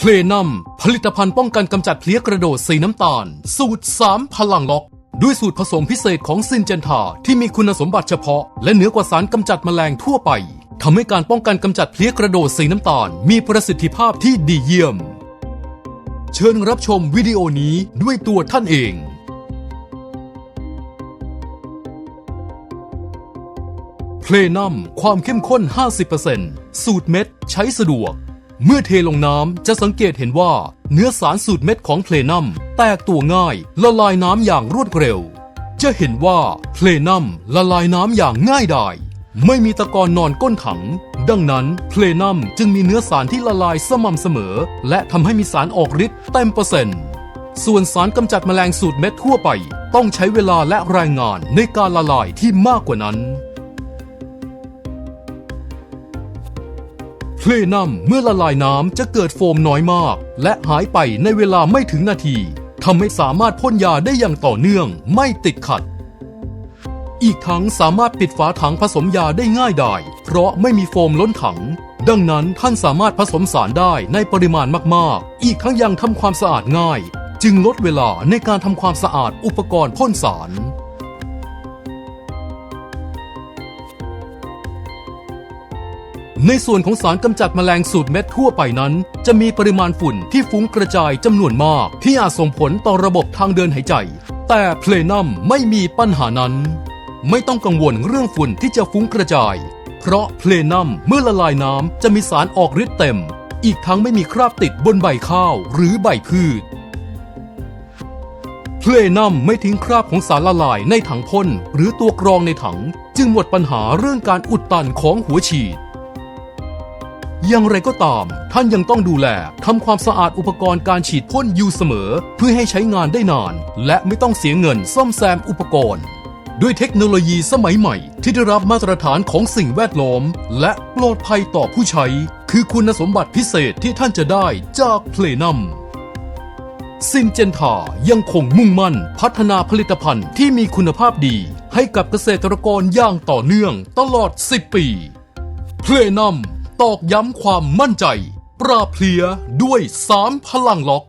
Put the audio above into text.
เพลนัมผลิตภัณฑ์ป้องกันกำจัดเพลี้ยกระโดดสีน้ำตาล สูตร 3 พลังล็อก ด้วยสูตรผสมพิเศษของซินเจนทาที่มีคุณสมบัติเฉพาะ และเหนือกว่าสารกำจัดแมลงทั่วไปทำให้การป้องกันกำจัดเพลี้ยกระโดดสีน้ำตาล มีประสิทธิภาพที่ดีเยี่ยม เชิญรับชมวิดีโอนี้ด้วยตัวท่านเองเพลนัมความเข้มข้น 50%สูตรเม็ด ใช้สะดวก เมื่อเทลงน้ำจะสังเกตเห็นว่า เนื้อสารสูตรเม็ดของเพลนัมแตกตัวง่ายละลายน้ำอย่างรวดเร็ว จะเห็นว่าเพลนัมละลายน้ำอย่างง่ายดายไม่มีตะกอนนอนก้นถัง ดังนั้นเพลนัมจึงมีเนื้อสารที่ละลายสม่ำเสมอ และทำให้มีสารออกฤทธิ์เต็มเปอร์เซ็นต์ส่วนสารกำจัดแมลงสูตรเม็ดทั่วไป ต้องใช้เวลาและแรงงานในการละลายที่มากกว่านั้น เพลนัมเมื่อละลายน้ำจะเกิดโฟมน้อยมาก และหายไปในเวลาไม่ถึงนาทีทำให้สามารถพ่นยาได้อย่างต่อเนื่องไม่ติดขัด อีกทั้งสามารถปิดฝาถังผสมยาได้ง่ายดายเพราะไม่มีโฟมล้นถัง ดังนั้นท่านสามารถผสมสารได้ในปริมาณมากๆ อีกทั้งยังทำความสะอาดง่าย จึงลดเวลาในการทำความสะอาดอุปกรณ์พ่นสาร ในส่วนของสารกำจัดแมลงสูตรเม็ดทั่วไปนั้น จะมีปริมาณฝุ่นที่ฟุ้งกระจายจำนวนมาก ที่อาจส่งผลต่อระบบทางเดินหายใจ แต่เพลนัมไม่มีปัญหานั้น ไม่ต้องกังวลเรื่องฝุ่นที่จะฟุ้งกระจาย เพราะเพลนัมเมื่อละลายน้ำจะมีสารออกฤทธิ์เต็ม อีกทั้งไม่มีคราบติดบนใบข้าวหรือใบพืชเพลนัมไม่ทิ้งคราบของสารละลายในถังพ่นหรือตัวกรองในถัง จึงหมดปัญหาเรื่องการอุดตันของหัวฉีด อย่างไรก็ตาม ท่านยังต้องดูแลทำความสะอาดอุปกรณ์การฉีดพ่นอยู่เสมอ เพื่อให้ใช้งานได้นาน และไม่ต้องเสียเงินซ่อมแซมอุปกรณ์ ด้วยเทคโนโลยีสมัยใหม่ ที่ได้รับมาตรฐานของสิ่งแวดล้อม และปลอดภัยต่อผู้ใช้ คือคุณสมบัติพิเศษที่ท่านจะได้จากเพลนัมซินเจนทายังคงมุ่งมั่น พัฒนาผลิตภัณฑ์ที่มีคุณภาพดี ให้กับเกษตรกรอย่างต่อเนื่องตลอด 10 ปี เพลนัม ตอกย้ำความมั่นใจ ปราบเพลียด้วย3พลังล็อก